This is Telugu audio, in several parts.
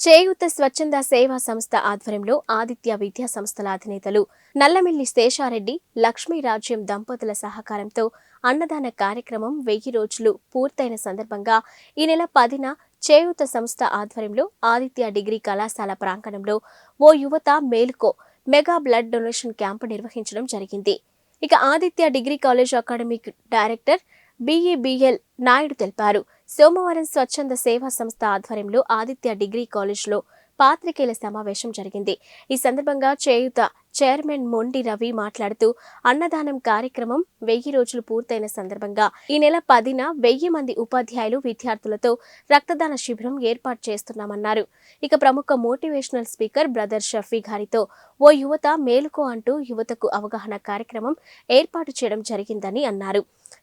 చేయూత స్వచ్ఛంద సేవా సంస్థ ఆధ్వర్యంలో ఆదిత్య విద్యా సంస్థల అధినేతలు నల్లమిల్లి శేషారెడ్డి లక్ష్మీ రాజ్యం దంపతుల సహకారంతో అన్నదాన కార్యక్రమం వెయ్యి రోజులు పూర్తయిన సందర్భంగా ఈ నెల పదిన చేయూత సంస్థ ఆధ్వర్యంలో ఆదిత్య డిగ్రీ కళాశాల ప్రాంగణంలో ఓ యువత మేలుకో మెగా బ్లడ్ డొనేషన్ క్యాంపు నిర్వహించడం జరిగింది. ఇక Aditya degree college academic director B E B L Naidu తెలిపారు. సోమవారం స్వచ్ఛంద సేవా సంస్థ ఆధ్వర్యంలో ఆదిత్య డిగ్రీ కాలేజ్లో పాత్రికేయుల సమావేశం జరిగింది. ఈ సందర్భంగా చేయుత చైర్మన్ మొండి రవి మాట్లాడుతూ అన్నదానం కార్యక్రమం వెయ్యి రోజులు పూర్తయిన సందర్భంగా ఈ నెల పదిన వెయ్యి మంది ఉపాధ్యాయులు విద్యార్థులతో రక్తదాన శిబిరం ఏర్పాటు చేస్తున్నామన్నారు. ఇక ప్రముఖ మోటివేషనల్ స్పీకర్ బ్రదర్ షఫీ గారితో ఓ యువత మేలుకో అంటూ యువతకు అవగాహన కార్యక్రమం ఏర్పాటు చేయడం జరిగిందని అన్నారు.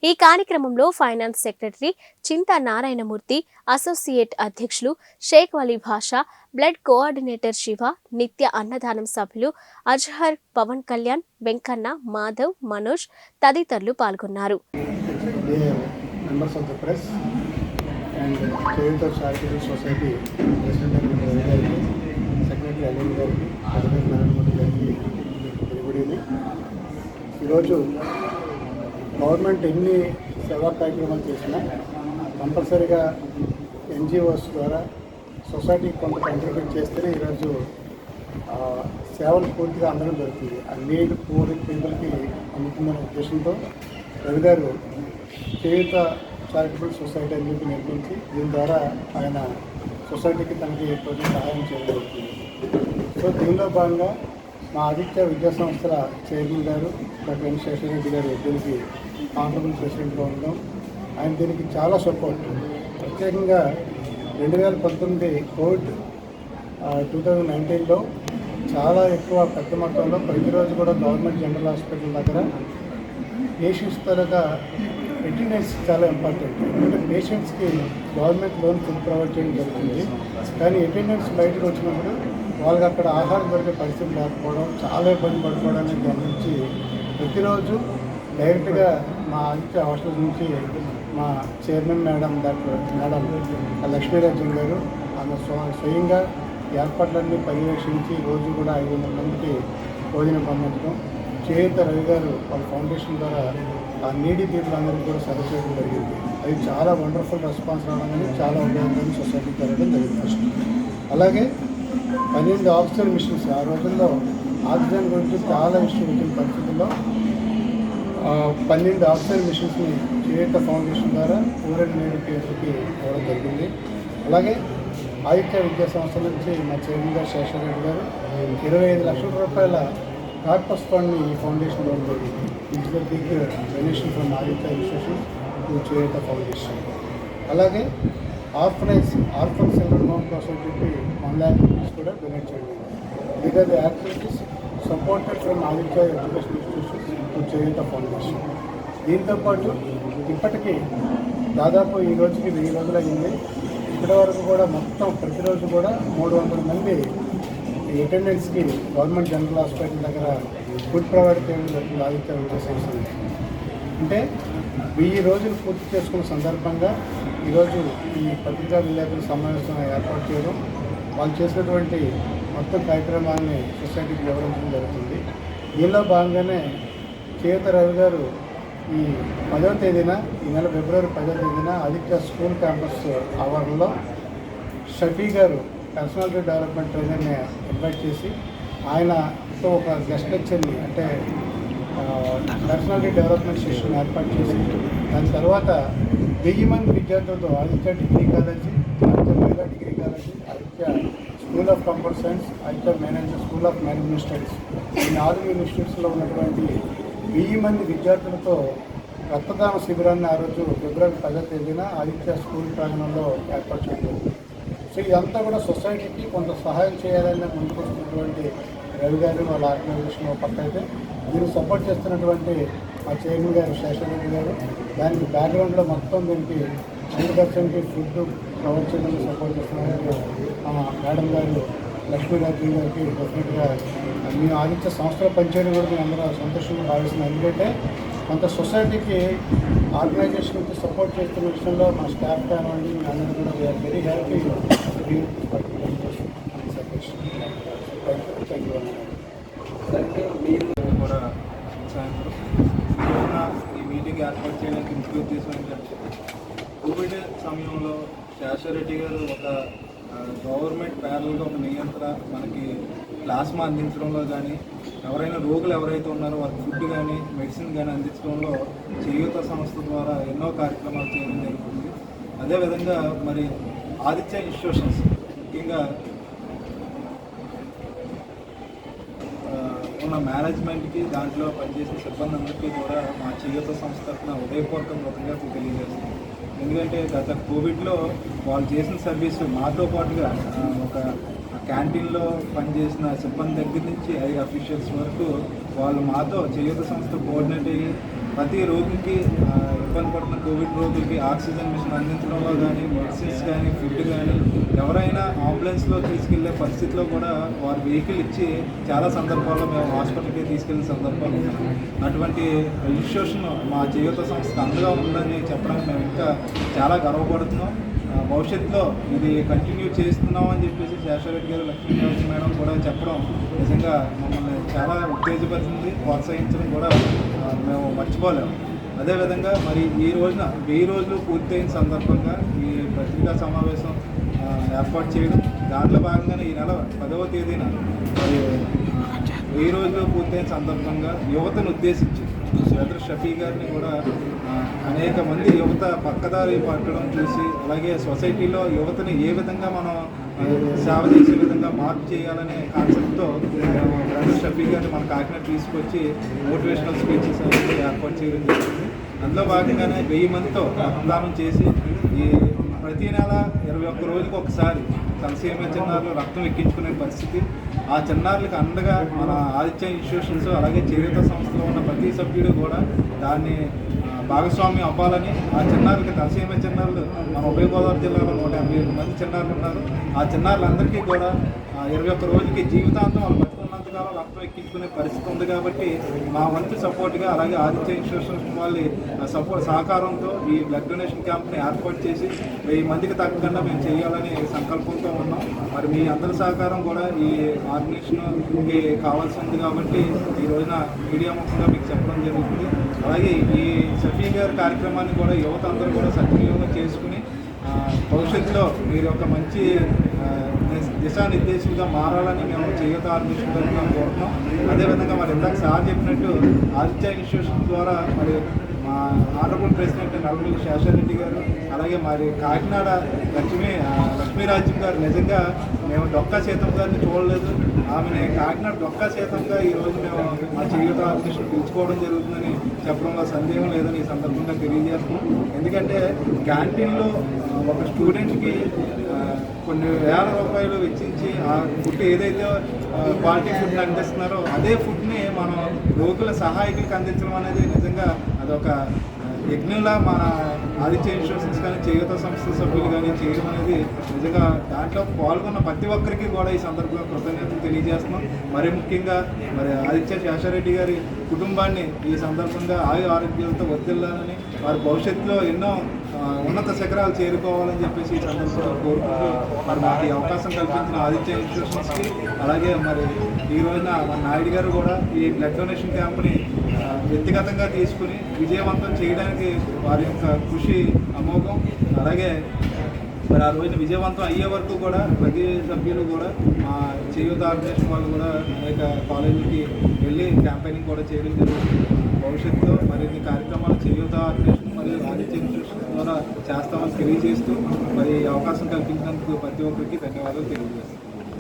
ఈ కార్యక్రమంలో finance secretary Chinta Narayanamurthy associate అధ్యక్షులు షేక్ వలీ భాషా బ్లడ్ కోఆర్డినేటర్ శివ నిత్య అన్నదానం సభ్యులు అజహర్ పవన్ కళ్యాణ్ వెంకన్న మాధవ్ మనోజ్ తదితరులు పాల్గొన్నారు. dear గారికి అనిల్ గారికి ప్రెసిడెంట్ నారాయణమూర్తి గారికి వెరీ ఈరోజు గవర్నమెంట్ ఎన్ని సేవా కార్యక్రమాలు చేసినా కంపల్సరీగా ఎన్జిఓస్ ద్వారా సొసైటీకి కొంత కంట్రిబ్యూట్ చేస్తేనే ఈరోజు సేవలు పూర్తిగా అందడం జరుగుతుంది. ఆ నీడ్ పూర్ పీపుల్కి అందుతుందనే ఉద్దేశంతో రవి గారు చేయుత చారిటబుల్ సొసైటీ అని చెప్పి నిర్మించి దీని ద్వారా ఆయన సొసైటీకి తనకి కొంచెం సహాయం చేయడం జరుగుతుంది. సో దీనిలో భాగంగా మా ఆదిత్య విద్యా సంస్థల చైర్మన్ గారు డాక్టర్ ఎన్ శేషరెడ్డి గారు దీనికి ఆనరబుల్ ప్రెసిడెంట్గా ఉండడం ఆయన దీనికి చాలా సపోర్ట్. ప్రత్యేకంగా రెండు వేల పంతొమ్మిది కోవిడ్ టూ థౌజండ్ నైన్టీన్లో చాలా ఎక్కువ పెద్ద మొత్తంలో ప్రతిరోజు కూడా గవర్నమెంట్ జనరల్ హాస్పిటల్ దగ్గర పేషెంట్స్ తాలూకా అటెండెన్స్ చాలా ఇంపార్టెంట్. ఎందుకంటే పేషెంట్స్కి గవర్నమెంట్ లోన్ ఫుడ్ ప్రొవైడ్ చేయడం జరుగుతుంది. కానీ అటెండెన్స్ బయటకు వచ్చినప్పుడు వాళ్ళకి అక్కడ ఆహారం దొరికే పరిస్థితి లేకపోవడం చాలా ఇబ్బంది పడుకోవడానికి గమనించి ప్రతిరోజు డైరెక్ట్గా మా ఆదిత్య హాస్టల్ నుంచి మా chairman madam doctor madam Lakshmirajan గారు ఆమె స్వయంగా ఏర్పాట్లన్నీ పర్యవేక్షించి రోజు కూడా ఐదు వందల మందికి భోజనం పంపించడం. చేత రవి గారు వాళ్ళ ఫౌండేషన్ ద్వారా ఆ నీడి పీపులందరికీ కూడా సర్వ్ చేయడం జరిగింది. అది చాలా వండర్ఫుల్ రెస్పాన్స్ రావడం చాలా ఉపయోగకరమైన సొసైటీకి జరగడం జరిగింది ఫస్ట్. అలాగే పన్నెండు ఆక్సిజన్ మిషన్స్. ఆ రోజుల్లో ఆక్సిజన్ గురించి చాలా విషయం వచ్చిన పరిస్థితుల్లో పన్నెండు ఆక్సిజన్ మిషన్స్ని చేయుత ఫౌండేషన్ ద్వారా ఊరల్ నేడు పీపుల్కి ఇవ్వడం జరిగింది. అలాగే ఆదిత్య విద్యా సంస్థ నుంచి మా చైర్మన్ గారు శేషరెడ్డి గారు ఇరవై ఐదు లక్షల రూపాయల కార్పస్ ఫండ్ని ఈ ఫౌండేషన్ ఇవ్వడం it's the big donation from Aditya institution to Cheyutha foundation అలాగే ఆర్ఫనైజ్ ఆర్ఫన్ చిల్డ్రన్ హోమ్ కోసం చెప్పి వన్ ల్యాక్ రూపీస్ కూడా డొనేట్ చేయడం the activities supported from Aditya education institution to Cheyutha foundation దీంతో పాటు ఇప్పటికీ దాదాపు ఈ రోజుకి వెయ్యి రోజులు అయింది ఇప్పటి వరకు కూడా మొత్తం ప్రతిరోజు కూడా మూడు వందల మంది అటెండెన్స్కి గవర్నమెంట్ జనరల్ హాస్పిటల్ దగ్గర ఫుడ్ ప్రొవైడ్ చేయడం జరుగుతుంది ఆదిత్య వెంకటేశ్వర అంటే వెయ్యి రోజులు పూర్తి చేసుకున్న సందర్భంగా ఈరోజు ఈ పత్రికా విలేకరుల సమావేశం ఏర్పాటు చేయడం వాళ్ళు చేసినటువంటి మొత్తం కార్యక్రమాన్ని సొసైటీకి వివరించడం జరుగుతుంది. దీనిలో భాగంగానే చేత రవి గారు ఈ పదవ తేదీన ఈ నెల ఫిబ్రవరి పదవ తేదీన ఆదిత్య స్కూల్ క్యాంపస్ ఆవరణలో షఫీ గారు పర్సనాలిటీ డెవలప్మెంట్ ట్రైనర్ని ఇన్వైట్ చేసి ఆయనతో ఒక గెస్ట్ లెక్చర్ని అంటే పర్సనాలిటీ డెవలప్మెంట్ సెషన్ ఏర్పాటు చేసి దాని తర్వాత వెయ్యి మంది విద్యార్థులతో ఆదిత్య డిగ్రీ కాలేజీ ఆదిత్య మహిళా degree college Aditya school of computer science Aditya manager school of management studies. ఈ నాలుగు ఇన్స్టిట్యూట్స్లో ఉన్నటువంటి వెయ్యి మంది విద్యార్థులతో రక్తదాన శిబిరాన్ని ఆ రోజు ఫిబ్రవరి పదో తేదీన ఆదిత్య స్కూల్ ప్రాంగణంలో ఏర్పాటు చేయడం సో ఇదంతా కూడా సొసైటీకి కొంత సహాయం చేయాలని ముందుకు వస్తున్నటువంటి రవి గారు వాళ్ళ ఆర్గనైజేషన్ పక్కైతే పక్క అయితే దీన్ని సపోర్ట్ చేస్తున్నటువంటి మా చైర్మన్ గారు శేషానంద గారు దానికి బ్యాక్గ్రౌండ్లో మొత్తం దీనికి హండ్రెడ్ పర్సెంట్ ఫుడ్ ప్రొవైడ్ చేయడానికి సపోర్ట్ మా మేడం గారు లక్ష్మీరాజు గారికి డెఫినెట్గా మేము ఆదిత్య సంస్థలో పనిచేయడం కూడా మేము అందరూ సంతోషంగా భావిస్తున్నాం. ఎందుకంటే కొంత సొసైటీకి ఆర్గనైజేషన్కి సపోర్ట్ చేస్తున్న విషయంలో మా స్టాఫ్ కానివ్వండి మీ అందరూ కూడా we are very happy thank you చేయడానికి ముఖ్య ఉద్దేశం ఏంటంటే కోవిడ్ సమయంలో శేషారెడ్డి గారు ఒక గవర్నమెంట్ ప్యారల్గా ఒక నియంత్రణ మనకి ప్లాస్మా అందించడంలో కానీ ఎవరైనా రోగులు ఎవరైతే ఉన్నారో వారికి ఫుడ్ కానీ మెడిసిన్ కానీ అందించడంలో చేయూత సంస్థ ద్వారా ఎన్నో కార్యక్రమాలు చేయడం జరుగుతుంది అదేవిధంగా మరి ఆదిత్య ఇన్స్టిట్యూషన్స్ ముఖ్యంగా ఆ, మేనేజ్మెంట్కి దాంట్లో పనిచేసే సిబ్బంది అందరికీ కూడా మా చేయూత సంస్థ తరఫున ఉదయపూర్వక కృతజ్ఞతలు ఎందుకంటే గత కోవిడ్లో వాళ్ళు చేసిన సర్వీస్ మాతో పాటుగా ఒక క్యాంటీన్లో పనిచేసిన సిబ్బంది దగ్గర నుంచి ఐ అఫీషియల్స్ వరకు వాళ్ళు మాతో చేయూత సంస్థ కోఆర్డినేట్ అయ్యి ప్రతి రోగికి ఇబ్బంది పడుతున్న కోవిడ్ రోగులకి ఆక్సిజన్ మిషన్ అందించడంలో కానీ మెడిసిన్స్ కానీ ఫుడ్ కానీ ఎవరైనా అంబులెన్స్లో తీసుకెళ్ళే పరిస్థితిలో కూడా వారు వెహికల్ ఇచ్చి చాలా సందర్భాల్లో మేము హాస్పిటల్కి తీసుకెళ్ళిన సందర్భాలు అటువంటి ఇన్స్టిట్యూషన్ మా జీవిత సంస్థ అండగా ఉందని చెప్పడానికి మేము ఇంకా చాలా గర్వపడుతున్నాం. భవిష్యత్తులో ఇది కంటిన్యూ చేస్తున్నాం అని చెప్పేసి శేషారెడ్డి గారు లక్ష్మీనివాస్ మేడం కూడా చెప్పడం నిజంగా మమ్మల్ని చాలా ఉత్తేజపరిచింది ప్రోత్సహించడం కూడా మేము మర్చిపోలేము అదేవిధంగా మరి ఈ రోజున వెయ్యి రోజులు పూర్తయిన సందర్భంగా ఈ పత్రికా సమావేశం ఏర్పాటు చేయడం దాంట్లో భాగంగానే ఈ నెల పదవ తేదీన మరి వెయ్యి రోజులు పూర్తయిన సందర్భంగా యువతను ఉద్దేశించి సదర్ షఫీ గారిని కూడా అనేక మంది యువత పక్కదారి పట్టడం చూసి అలాగే సొసైటీలో యువతని ఏ విధంగా మనం సేవ చేసే విధంగా మార్పు చేయాలనే కాన్సెప్ట్తో బ్రదర్ షఫీ గారిని మన కాకినాడ తీసుకొచ్చి మోటివేషనల్ స్పీచెస్ అనేది ఏర్పాటు చేయడం జరిగింది. అందులో భాగంగానే వెయ్యి మందితో రక్తదానం చేసి ఈ ప్రతి నెల ఇరవై ఒక్క రోజుకి ఒకసారి తలసీమ చిన్నారులు రక్తం ఎక్కించుకునే పరిస్థితి ఆ చిన్నారులకు అండగా మన ఆదిత్య ఇన్స్టిట్యూషన్స్ అలాగే చేయూత సంస్థలో ఉన్న ప్రతి సభ్యుడు కూడా దాన్ని భాగస్వామ్యం అవ్వాలని ఆ చిన్నారులకి తలసీమ చిన్నారులు మన ఉభయ గోదావరి జిల్లాలో నూట యాభై ఏడు మంది చిన్నారులు ఉన్నారు. ఆ చిన్నారులందరికీ కూడా ఇరవై ఒక్క రోజుకి జీవితాంతం వాళ్ళు బతుకున్నంతకాలం లక్ష్యం ఎక్కించుకునే పరిస్థితి ఉంది కాబట్టి మా వంతు సపోర్ట్గా అలాగే ఆదిత్య ఇన్స్టిట్యూషన్స్ వాళ్ళ సపోర్ట్ సహకారంతో ఈ బ్లడ్ డొనేషన్ క్యాంప్ని ఏర్పాటు చేసి వెయ్యి మందికి తగ్గకుండా మేము చేయాలని సంకల్పంతో ఉన్నాం. మరి మీ అందరి సహకారం కూడా ఈ ఆర్గనైజేషన్కి కావాల్సి ఉంది కాబట్టి ఈ రోజున మీడియా ముఖ్యంగా మీకు చెప్పడం జరుగుతుంది. అలాగే ఈ సఫీ గారి కార్యక్రమాన్ని కూడా యువత అందరూ కూడా సద్వినియోగం చేసుకుని భవిష్యత్తులో మీరు ఒక మంచి దిశా నిర్దేశంగా మారాలని మేము చేయూత ఆర్గనైజేషన్ తరఫున కోరుతున్నాం. అదేవిధంగా మరి ఇందాక సార్ చెప్పినట్టు ఆదిత్య ఇన్స్టిట్యూషన్ ద్వారా మరి మా ఆనరబుల్ ప్రెసిడెంట్ నల్లమల్లి శేషారెడ్డి గారు అలాగే మరి కాకినాడ లక్ష్మీ లక్ష్మీరాజ్యం గారు నిజంగా మేము డొక్కా సీతం గారిని చూడలేదు. ఆమెని కాకినాడ డొక్కా సీతంగా ఈరోజు మేము మా చేయూత ఆర్గనైజేషన్ పిలుచుకోవడం జరుగుతుందని చెప్పడంలో సందేహం లేదని ఈ సందర్భంగా తెలియజేస్తున్నాం. ఎందుకంటే క్యాంటీన్లో ఒక స్టూడెంట్కి కొన్ని వేల రూపాయలు వెచ్చించి ఆ ఫుడ్ ఏదైతే క్వాలిటీ ఫుడ్ అందిస్తున్నారో అదే ఫుడ్ని మనం రోగుల సహాయకులకు అందించడం అనేది నిజంగా అదొక యజ్ఞంలా మన ఆదిత్య ఇన్స్టిట్యూషన్స్ కానీ చేయుత సంస్థ సభ్యులు కానీ చేయడం అనేది నిజంగా దాంట్లో పాల్గొన్న ప్రతి ఒక్కరికి కూడా ఈ సందర్భంగా కృతజ్ఞతలు తెలియజేస్తున్నాం. మరి ముఖ్యంగా మరి ఆదిత్య శేషారెడ్డి గారి కుటుంబాన్ని ఈ సందర్భంగా ఆయు ఆరోగ్యాలతో వర్తిల్లాలని వారి భవిష్యత్తులో ఎన్నో ఉన్నత శిఖరాలు చేరుకోవాలని చెప్పేసి ఈ సందర్భంగా కోరుకుంటూ మరి మాకు ఈ అవకాశం కల్పించిన ఆదిత్య ఇన్స్టిట్యూషన్స్కి అలాగే మరి ఈ రోజున మన నాయుడు గారు కూడా ఈ బ్లడ్ డొనేషన్ క్యాంప్ని వ్యక్తిగతంగా తీసుకుని విజయవంతం చేయడానికి వారి యొక్క కృషి అమోఘం. అలాగే మరి ఆ రోజున విజయవంతం అయ్యే వరకు కూడా ప్రతి సభ్యులు కూడా మా చేయూత ఆర్గనైజేషన్ వాళ్ళు కూడా అనేక కాలేజీకి వెళ్ళి క్యాంపెయినింగ్ కూడా చేయడం జరుగుతుంది. భవిష్యత్తులో మరిన్ని కార్యక్రమాలు చేయూత ఆర్గనైజేషన్ మరియు రాజకీయ ఇన్స్టిట్యూషన్ ద్వారా చేస్తామని తెలియజేస్తూ మరి అవకాశం కల్పించినందుకు ప్రతి ఒక్కరికి ధన్యవాదాలు తెలియజేస్తాం